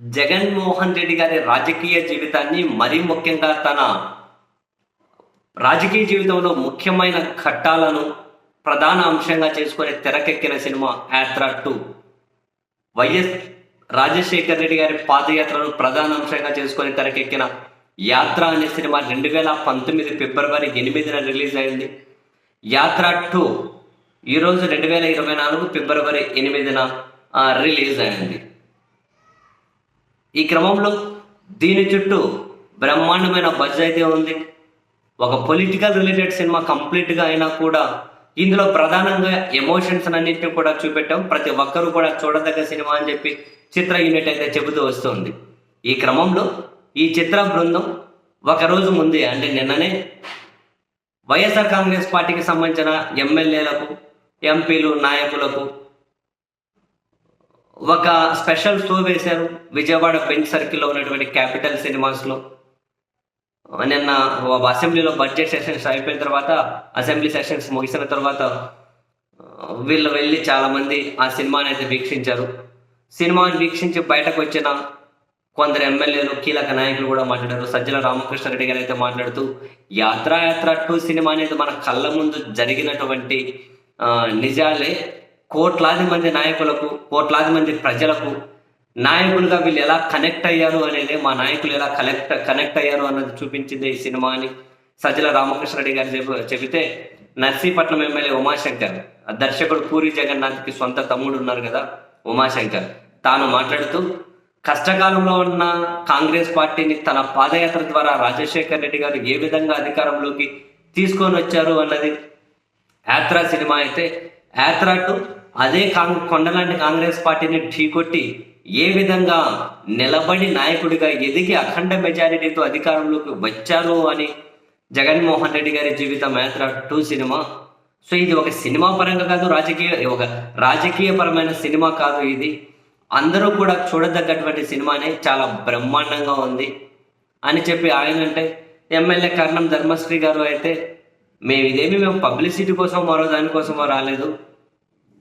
జగన్మోహన్ రెడ్డి గారి రాజకీయ జీవితాన్ని మరీ ముఖ్యంగా తన రాజకీయ జీవితంలో ముఖ్యమైన ఘట్టాలను ప్రధాన అంశంగా చేసుకుని తెరకెక్కిన సినిమా యాత్ర టూ. వైఎస్ రాజశేఖర్ రెడ్డి గారి పాదయాత్రను ప్రధాన అంశంగా చేసుకొని తెరకెక్కిన యాత్ర అనే సినిమా రెండు వేల పంతొమ్మిది ఫిబ్రవరి ఎనిమిదిన రిలీజ్ అయింది. యాత్ర టూ ఈరోజు రెండు వేల ఇరవై నాలుగు ఫిబ్రవరి ఎనిమిదిన రిలీజ్ అయింది. ఈ క్రమంలో దీని చుట్టూ బ్రహ్మాండమైన బజ్ అయితే ఉంది. ఒక పొలిటికల్ రిలేటెడ్ సినిమా కంప్లీట్గా అయినా కూడా ఇందులో ప్రధానంగా ఎమోషన్స్ అన్నింటినీ కూడా చూపెట్టాం. ప్రతి ఒక్కరూ కూడా చూడదగ్గ సినిమా అని చెప్పి చిత్ర యూనిట్ అయితే చెబుతూ వస్తుంది. ఈ క్రమంలో ఈ చిత్ర బృందం ఒక రోజు ముందే అంటే నిన్ననే వైఎస్ఆర్ కాంగ్రెస్ పార్టీకి సంబంధించిన ఎమ్మెల్యేలకు ఎంపీలు నాయకులకు ఒక స్పెషల్ షో వేశారు. విజయవాడ బెంచ్ సర్కిల్లో ఉన్నటువంటి క్యాపిటల్ సినిమాస్లో. నిన్న అసెంబ్లీలో బడ్జెట్ సెషన్స్ అయిపోయిన తర్వాత అసెంబ్లీ సెషన్స్ ముగిసిన తర్వాత వీళ్ళు వెళ్ళి చాలామంది ఆ సినిమాని అయితే వీక్షించారు. సినిమాని వీక్షించి బయటకు వచ్చిన కొందరు ఎమ్మెల్యేలు కీలక నాయకులు కూడా మాట్లాడారు. సజ్జల రామకృష్ణారెడ్డి గారు అయితే మాట్లాడుతూ యాత్ర యాత్ర టూ సినిమా అనేది మన కళ్ళ ముందు జరిగినటువంటి నిజాలే. కోట్లాది మంది నాయకులకు కోట్లాది మంది ప్రజలకు నాయకులుగా వీళ్ళు ఎలా కనెక్ట్ అయ్యారు అనేది మా నాయకులు ఎలా కనెక్ట్ కనెక్ట్ అయ్యారు అన్నది చూపించింది ఈ సినిమా అని సజ్జల రామకృష్ణారెడ్డి గారు చెబు- చెబితే నర్సీపట్నం ఎమ్మెల్యే ఉమాశంకర్ ఆ దర్శకుడు పూరి జగన్నాథ్కి సొంత తమ్ముడు ఉన్నారు కదా ఉమాశంకర్. తాను మాట్లాడుతూ కష్టకాలంలో ఉన్న కాంగ్రెస్ పార్టీని తన పాదయాత్ర ద్వారా రాజశేఖర్ రెడ్డి గారు ఏ విధంగా అధికారంలోకి తీసుకొని వచ్చారు అన్నది యాత్ర సినిమా అయితే యాత్ర టు అదే కాంగ్ కొండలాంటి కాంగ్రెస్ పార్టీని ఢీకొట్టి ఏ విధంగా నిలబడి నాయకుడిగా ఎదిగి అఖండ మెజారిటీతో అధికారంలోకి వచ్చారు అని జగన్మోహన్ రెడ్డి గారి జీవితం యాత్ర టూ సినిమా. సో ఇది ఒక సినిమా పరంగా కాదు రాజకీయ ఒక రాజకీయపరమైన సినిమా కాదు ఇది. అందరూ కూడా చూడదగ్గటువంటి సినిమానే చాలా బ్రహ్మాండంగా ఉంది అని చెప్పి ఆయన అంటే ఎమ్మెల్యే కర్ణం ధర్మశ్రీ గారు అయితే మేము ఇదేమి మేము పబ్లిసిటీ కోసం మరో దానికోసమో రాలేదు.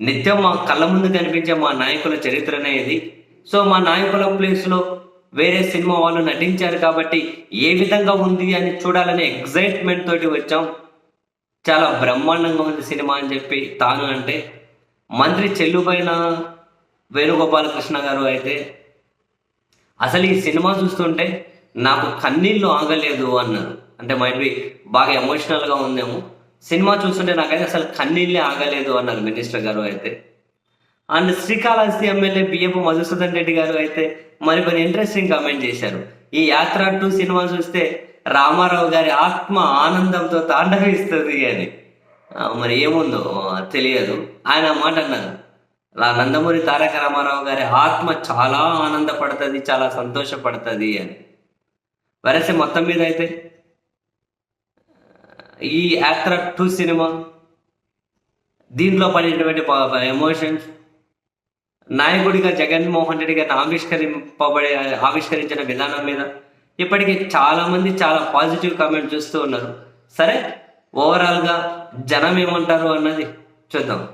నిత్యం మా కళ్ళ ముందు కనిపించే మా నాయకుల చరిత్రనే ఇది సో మా నాయకుల ప్లేస్లో వేరే సినిమా వాళ్ళు నటించారు కాబట్టి ఏ విధంగా ఉంది అని చూడాలనే ఎగ్జైట్మెంట్ తోటి వచ్చాం. చాలా బ్రహ్మాండంగా ఉంది సినిమా అని చెప్పి తాను అంటే. మంత్రి చెల్లుపైన వేణుగోపాలకృష్ణ గారు అయితే అసలు ఈ సినిమా చూస్తుంటే నాకు కన్నీళ్ళు ఆగలేదు అన్నారు. అంటే మైట్ బి బాగా ఎమోషనల్గా ఉందేమో. సినిమా చూస్తుంటే నాకైతే అసలు కన్నీళ్ళే ఆగలేదు అన్నారు మినిస్టర్ గారు అయితే. అండ్ శ్రీకాళహస్తి ఎమ్మెల్యే బియ్యపు మధుసూదన్ రెడ్డి గారు అయితే మరి కొన్ని ఇంట్రెస్టింగ్ కామెంట్ చేశారు. ఈ యాత్ర టూ సినిమా చూస్తే రామారావు గారి ఆత్మ ఆనందంతో తాండవిస్తుంది అని. మరి ఏముందో తెలియదు. ఆయన మాట అన్నారు. నందమూరి తారక రామారావు గారి ఆత్మ చాలా ఆనందపడుతుంది చాలా సంతోషపడుతుంది అని. వరసే మొత్తం మీద అయితే ఈ యాత్ర టూ సినిమా. దీంట్లో పడినటువంటి ఎమోషన్స్ నాయకుడిగా జగన్మోహన్ రెడ్డి గారిని ఆవిష్కరింపబడే ఆవిష్కరించిన విధానం మీద ఇప్పటికీ చాలామంది చాలా పాజిటివ్ కామెంట్ చూస్తూ ఉన్నారు. సరే ఓవరాల్గా జనం ఏమంటారు అన్నది చూద్దాం.